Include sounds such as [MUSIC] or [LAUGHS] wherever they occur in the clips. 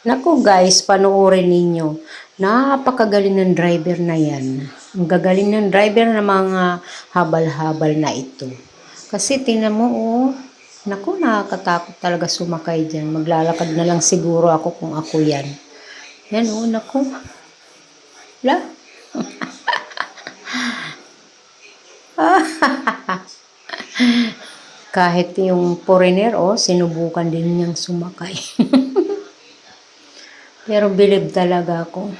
Naku guys, panoorin ninyo. Napakagaling ng driver na yan. Ang gagaling ng driver ng mga habal-habal na ito. Kasi tingnan mo, oh. Naku, nakakatakot talaga sumakay dyan. Maglalakad na lang siguro ako kung ako yan. Yan, oh, naku. La. [LAUGHS] Kahit yung foreigner, oh, sinubukan din niyang sumakay. [LAUGHS] Pero believe talaga ako.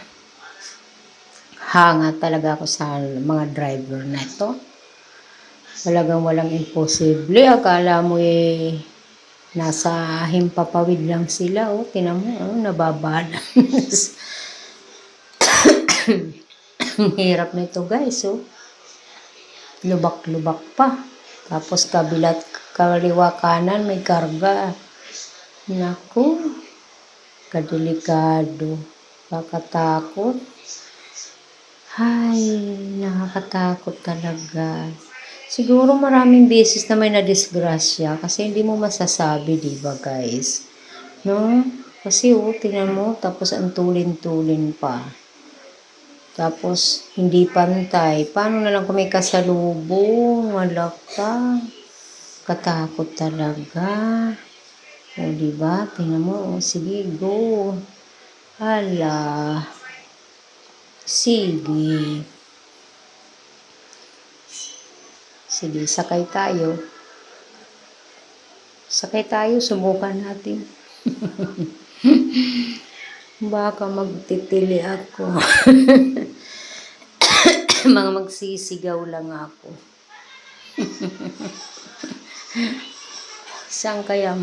Hanga talaga ako sa mga driver na ito. Talagang walang imposible. Akala mo eh, nasa himpapawid lang sila. Oh, tinan mo, oh, nababala. Ang [COUGHS] hirap na ito guys. Oh. Lubak-lubak pa. Tapos kabilat kaliwa kanan may karga. Naku, kadelikado. Kakatakot. Ay, nakakatakot talaga. Siguro maraming beses na may nadisgrasya kasi hindi mo masasabi, di ba guys? No? Kasi oh, tingnan mo, tapos ang tulin-tulin pa. Tapos, hindi pantay. Paano na lang kung may kasalubong? Wala ka. Katakot talaga. O, di ba? Tingnan mo. O, sige, go. Hala. Sige. Sige, sakay tayo. Sakay tayo, subukan natin. [LAUGHS] Baka magtitili ako. [LAUGHS] Mga magsisigaw lang ako. [LAUGHS] Saan kaya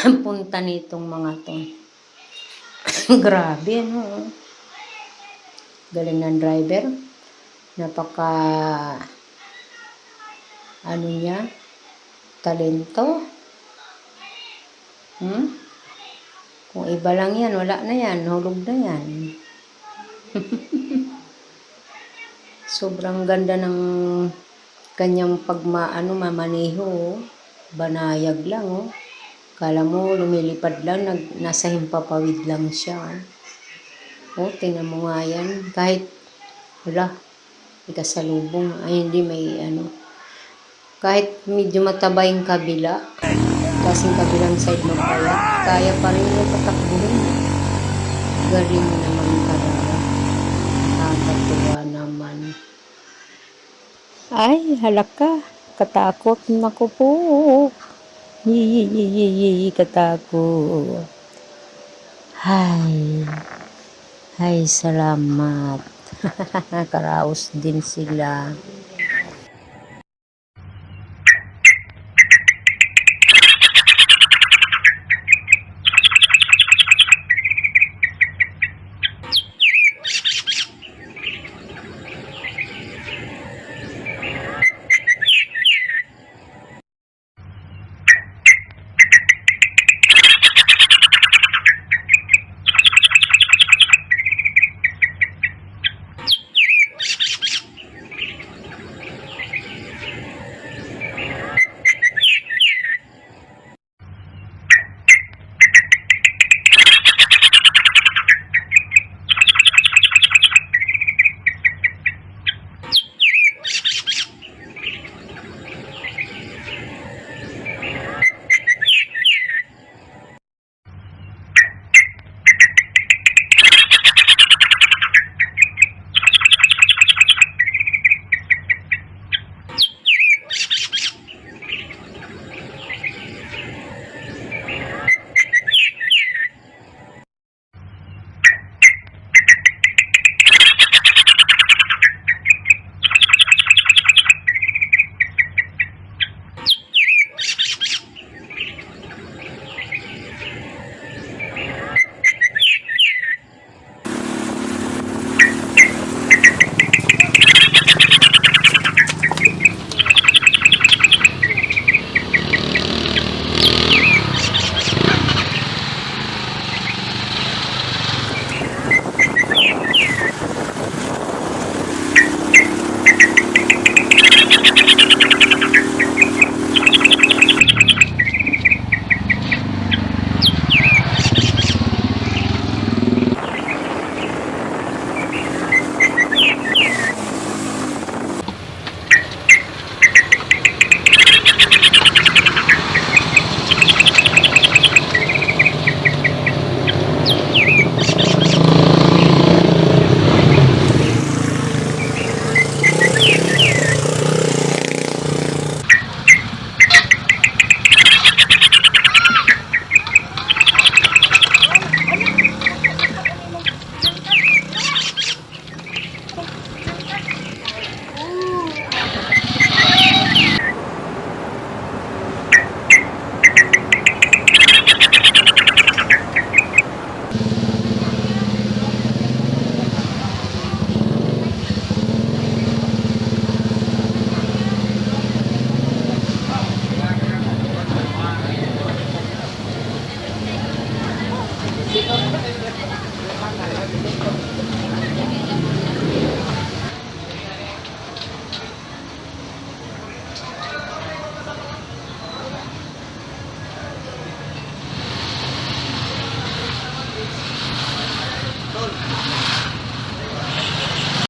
punta nitong mga to? [LAUGHS] Grabe, no? Galing ng driver. Napaka ano niya? Talento. Hmm? Kung iba lang yan, wala na yan. Hulog na yan. [LAUGHS] Sobrang ganda ng kanyang pagmaano, mamaniho. oh. Banayag lang, oh. Kala mo, lumilipad lang, nag, nasa himpapawid lang siya. Oh, oh tingnan mo nga yan. Kahit, wala, may kasalubong. Ay, hindi, may ano. Kahit medyo mataba yung kabila, kasing kabilang side mo kaya, kaya pa rin yung patakbuhin. Galing naman talaga. Nakakatuwa naman. Ay, halaka. Katakot. Naku po. Yee, katakot. Hay. Hay, salamat. Karaos din sila.